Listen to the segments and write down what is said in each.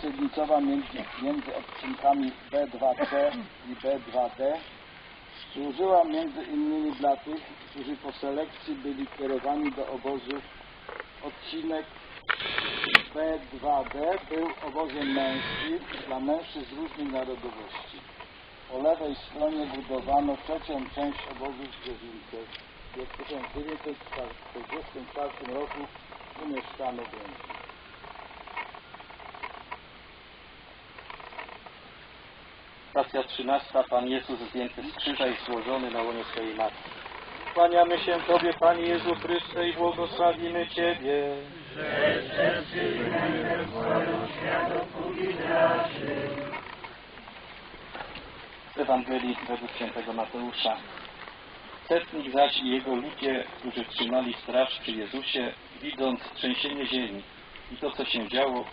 sydnicowa między, między odcinkami B2C i B2D służyła między innymi dla tych, którzy po selekcji byli kierowani do obozów. Odcinek B2D był obozem męskim dla mężczyzn różnej narodowości. Po lewej stronie budowano trzecią część obozu w Brzezince. W 1944 roku umieszczano Węgry. Stacja 13. Pan Jezus zdjęty z krzyża i złożony na łonie swojej matki. Kłaniamy się Tobie, Panie Jezu Chryste, i błogosławimy Ciebie. Z Ewangelii według świętego Mateusza. Setnik zaś i jego ludzie, którzy trzymali straż przy Jezusie, widząc trzęsienie ziemi i to, co się działo,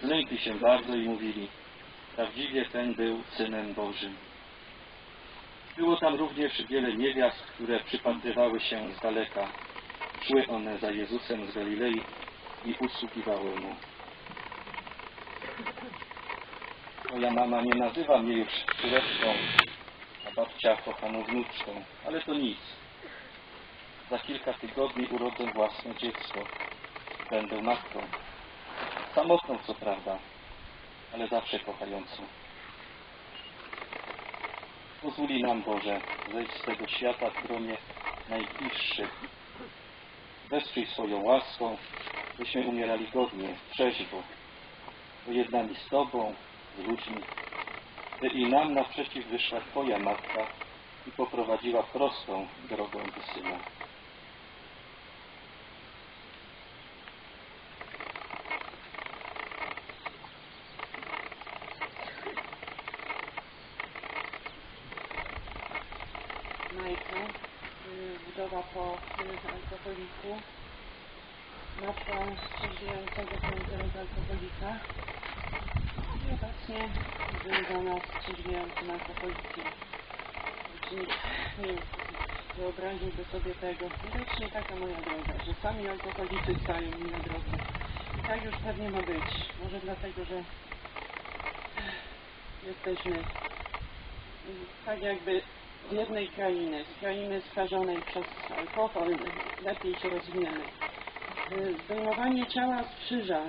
zlękli się bardzo i mówili, prawdziwie ten był Synem Bożym. Było tam również wiele niewiast, które przypatrywały się z daleka. Szły one za Jezusem z Galilei i usługiwały Mu. Moja mama nie nazywa mnie już córeczką, a babcia kochaną wnuczką, ale to nic. Za kilka tygodni urodzę własne dziecko. Będę matką. Samotną co prawda, ale zawsze kochającą. Pozwoli nam, Boże, zejść z tego świata w gronie najbliższych. Wesprzyj swoją łaską, byśmy umierali godnie, trzeźwo, pojednani z Tobą, z ludźmi, by i nam naprzeciw wyszła Twoja Matka i poprowadziła prostą drogą do Syna. Wdowa po y, alkoholiku, matka trzeźwiejącego końcowego alkoholika i obecnie związana z trzeźwiejącym alkoholikiem. Czy nikt nie wyobraziłby sobie tego. Widocznie taka moja droga, że sami alkoholicy stają mi na drodze. I tak już pewnie ma być. Może dlatego, że jesteśmy tak jakby z jednej krainy, z krainy skażonej przez alkohol, lepiej się rozwiniemy. Y, Zdejmowanie ciała z krzyża.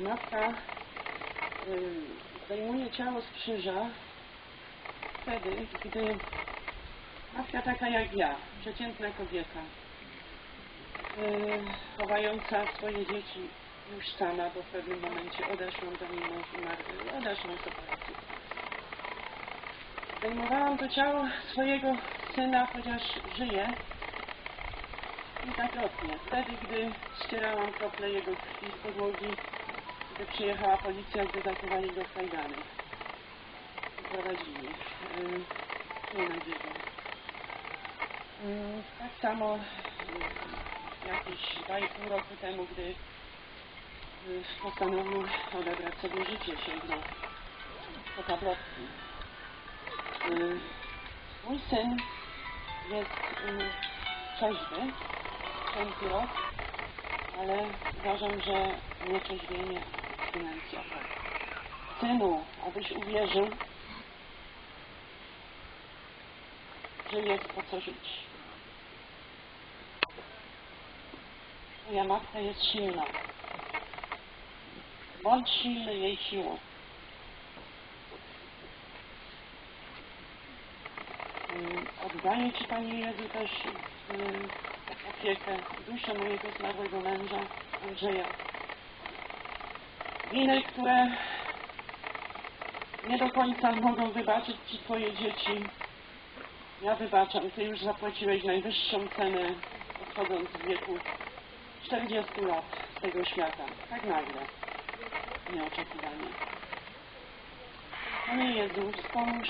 Matka y, zdejmuje ciało z krzyża wtedy, gdy matka taka jak ja, przeciętna kobieta, y, chowająca swoje dzieci już sama, bo w pewnym momencie odeszłam do niej mąż umarł, odeszłam z operacji. Zdejmowałam to ciało swojego syna, chociaż żyje. Kilkakrotnie. Wtedy, gdy ścierałam krople jego krwi z podłogi, gdy przyjechała policja, gdy zakowali go w kajdany. Prowadzili. Yy, nie na dziwo. Yy, tak samo yy, jakieś 2,5 roku temu, gdy yy, postanowił odebrać sobie życie, sięgnął po tabletki. Y, Mój syn jest y, trzeźwy, piąty rok, ale uważam, że nietrzeźwienie abstynencja. Synu, abyś uwierzył, że jest po co żyć. Moja matka jest silna. Bądź silny jej siłą. Oddaję Ci, Panie Jezu, też y, opiekę, duszę mojego zmarłego męża, Andrzeja. Winy, które nie do końca mogą wybaczyć Ci Twoje dzieci, ja wybaczam. Ty już zapłaciłeś najwyższą cenę, odchodząc w wieku 40 lat z tego świata. Tak nagle, nieoczekiwanie. Panie Jezu, wspomóż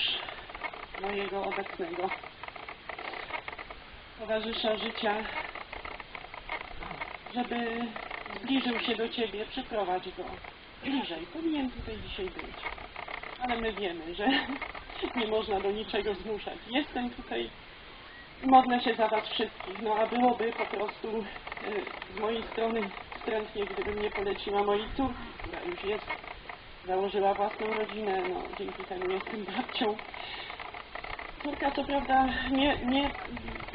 mojego obecnego towarzysza życia, żeby zbliżył się do Ciebie, przyprowadź go bliżej. Powinien tutaj dzisiaj być. Ale my wiemy, że nie można do niczego zmuszać. Jestem tutaj modlę się za Was wszystkich. No a byłoby po prostu e, z mojej strony wstrętnie, gdybym nie poleciła mojej córki, która już jest założyła własną rodzinę, no dzięki temu jestem babcią. Córka co prawda nie, nie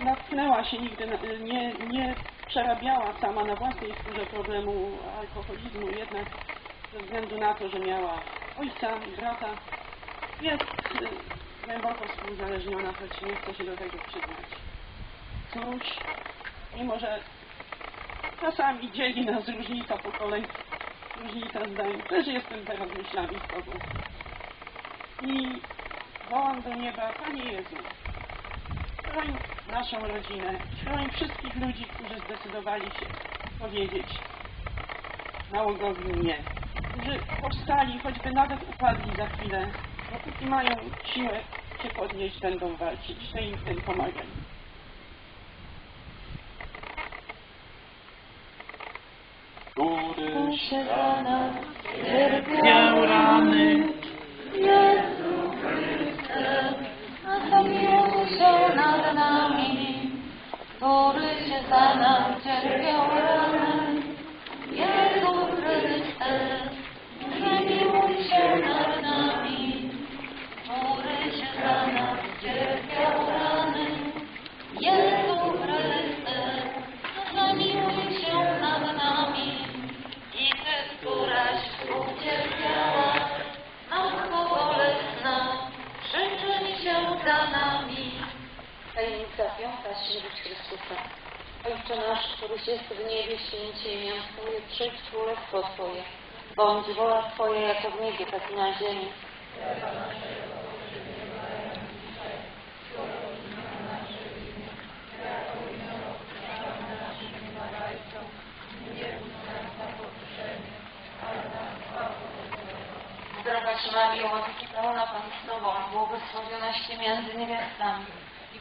natknęła się nigdy, nie, nie przerabiała sama na własnej skórze problemu alkoholizmu, jednak ze względu na to, że miała ojca i brata, jest y, głęboko współzależniona, choć nie chce się do tego przyznać. Cóż, mimo że czasami dzieli nas różnica pokoleń, różnica zdań, też jestem teraz myślami z Tobą. I wołam do nieba, Panie Jezu, chroń naszą rodzinę, chroń wszystkich ludzi, którzy zdecydowali się powiedzieć nałogowi nie, którzy powstali, choćby nawet upadli za chwilę, bo póki mają siłę się podnieść, będą walczyć. Ty im w tym pomagaj. Któryś miał rany, Tajemnica piąta, śmierć Chrystusa. Ojcze nasz, któryś jest w niebie, święcie imię Twoje, przyjdź królestwo Twoje. Bądź wola Twoja jako w niebie, tak i na ziemi. Zdrowaś Maryjo, łaski pełna Pan z Tobą, błogosławionaś Ty między niewiastami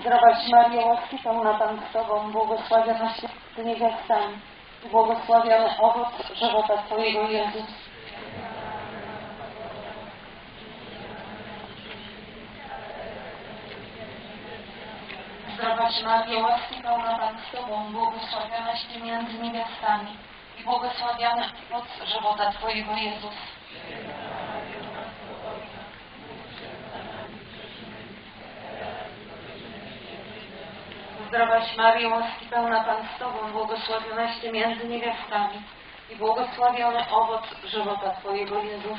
Zdrowaś Maryjo, łaski pełna Pan z Tobą, błogosławionaś Ty niewiastami i błogosławiony owoc żywota Twojego Jezus. Zdrowaś Maryjo, łaski pełna Pan z Tobą, błogosławionaś Ty między niewiastami i błogosławiony owoc żywota Twojego Jezus. Zdrowaś Maryjo, łaski pełna Pan z Tobą, błogosławionaś Ty między niewiastami i błogosławiony owoc żywota Twojego Jezus.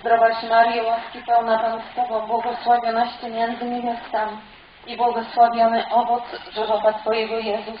Zdrowaś Maryjo, łaski pełna Pan z Tobą, błogosławionaś Ty między niewiastami i błogosławiony owoc żywota Twojego Jezus.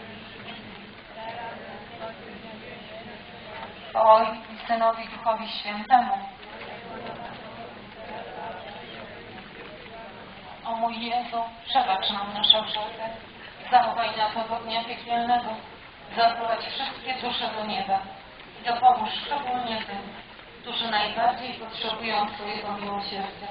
Oj, Synowi Duchowi Świętemu. O mój Jezu, przebacz nam nasze grzechy, zachowaj nas od dnia piekielnego, zaprowadź wszystkie dusze do nieba i dopomóż szczególnie tym, którzy najbardziej potrzebują Twojego miłosierdzia.